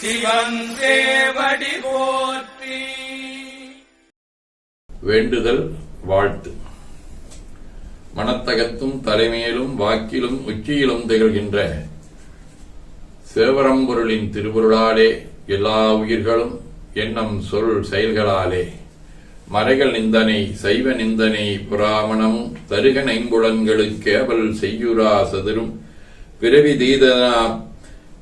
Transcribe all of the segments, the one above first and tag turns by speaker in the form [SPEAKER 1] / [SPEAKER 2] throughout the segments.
[SPEAKER 1] சிவன் போற்றி.
[SPEAKER 2] வேண்டுதல் வாழ்த்து. மனத்தகத்தும் தலைமையிலும் வாக்கிலும் உச்சியிலும் திகழ்கின்ற சேவரம்பொருளின் திருவுருளாலே எல்லா உயிர்களும் எண்ணம் சொல் செயல்களாலே மறைகள் நிந்தனை சைவ நிந்தனை புராமணமும் தருக நைம்புலன்களுக்கேவல் செய்யுரா சதுரும். பிறவி தீதனா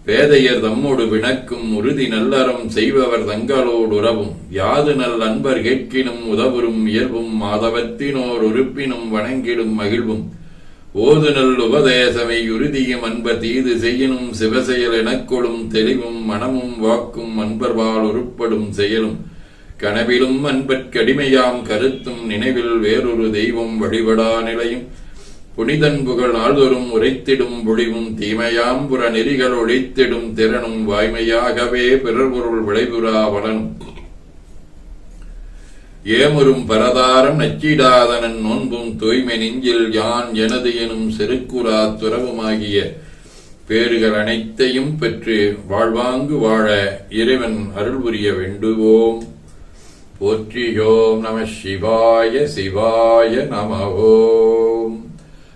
[SPEAKER 2] வேதையர் தம்மோடு விணக்கும் உறுதி நல்லறம் செய்பவர் தங்களோடு உறவும். யாது நல் அன்பர் கேட்கினும் உதவுறும் இயல்பும் மாதவத்தினோர் உறுப்பினும் வணங்கிடும் மகிழ்வும். ஓது நல் உபதேசமை உறுதியும் அன்பர் தீது செய்யினும் சிவசெயல் எனக்கொடும் தெளிவும் மனமும் வாக்கும் அன்பர்வால் உருப்படும் செயலும். கனவிலும் அன்பற்கடிமையாம் கருத்தும் நினைவில் வேறொரு தெய்வம் வழிபடா நிலையும். புனிதன் புகழ் உரைத்திடும் பொழிவும் தீமையாம் புற நெறிகள் ஒழித்திடும் திறனும் வாய்மையாகவே பிறர் பொருள் விளைபுறா வளனும் ஏமுறும் பரதாரம் நச்சிடாதனன் நோன்பும் தூய்மை நெஞ்சில் யான் எனது எனும் செருக்குரா துறவுமாகிய பேறுகள் அனைத்தையும் பெற்று வாழ்வாங்கு வாழ இறைவன் அருள் புரிய வேண்டுவோம். போற்றியோம் நம சிவாய சிவாய நம ஓம்.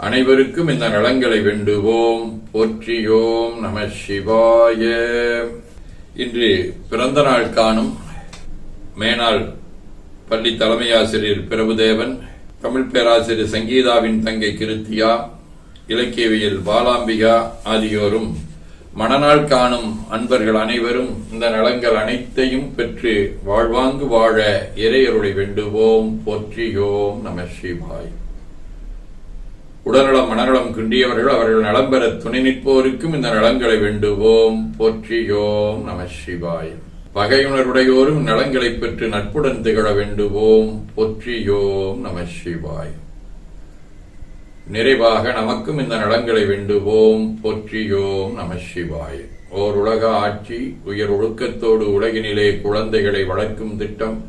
[SPEAKER 2] அனைவருக்கும் இந்த நலங்களை வேண்டுவோம். போற்றியோம் நம சிவாய. இன்று பிறந்த நாள் காணும் மேனாள் பள்ளி தலைமையாசிரியர் பிரபுதேவன் தமிழ் பேராசிரியர் சங்கீதாவின் தங்கை கிருத்தியா இலக்கியவியல் பாலாம்பிகா ஆகியோரும் மணநாள் காணும் அன்பர்கள் அனைவரும் இந்த நலங்கள் அனைத்தையும் பெற்று வாழ்வாங்கு வாழ இறையருளை வேண்டுவோம். போற்றியோம் நம சிவாய். உடல்நலம் மனநலம் கிண்டியவர்கள் அவர்கள் நலம் பெற துணை நிற்போருக்கும் இந்த நலங்களை வேண்டுவோம். போற்றியோம் நம சிவாய். பகையுணர்வுடையோரும் நலங்களை பெற்று நட்புடன் திகழ வேண்டுவோம். போற்றியோம் நம சிவாய். நிறைவாக நமக்கும் இந்த நலங்களை வேண்டுவோம். போற்றியோம் நம சிவாய். ஓர் உலக ஆட்சி உயர் ஒழுக்கத்தோடு உலகினிலே குழந்தைகளை வளர்க்கும் திட்டம்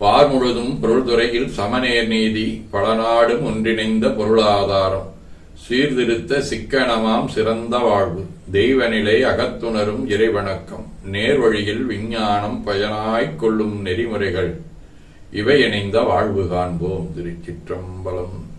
[SPEAKER 2] பார் முழுதும் பொருள்துறையில் சமநேர் நீதி பல நாடும் ஒன்றிணைந்த பொருளாதாரம். சீர்திருத்த சிக்கனமாம் சிறந்த வாழ்வு. தெய்வநிலை அகத்துணரும் இறைவணக்கம். நேர்வழியில் விஞ்ஞானம் பயனாய்க் கொள்ளும் நெறிமுறைகள். இவை இணைந்த வாழ்வு காண்போம். திருச்சிற்றம்பலம்.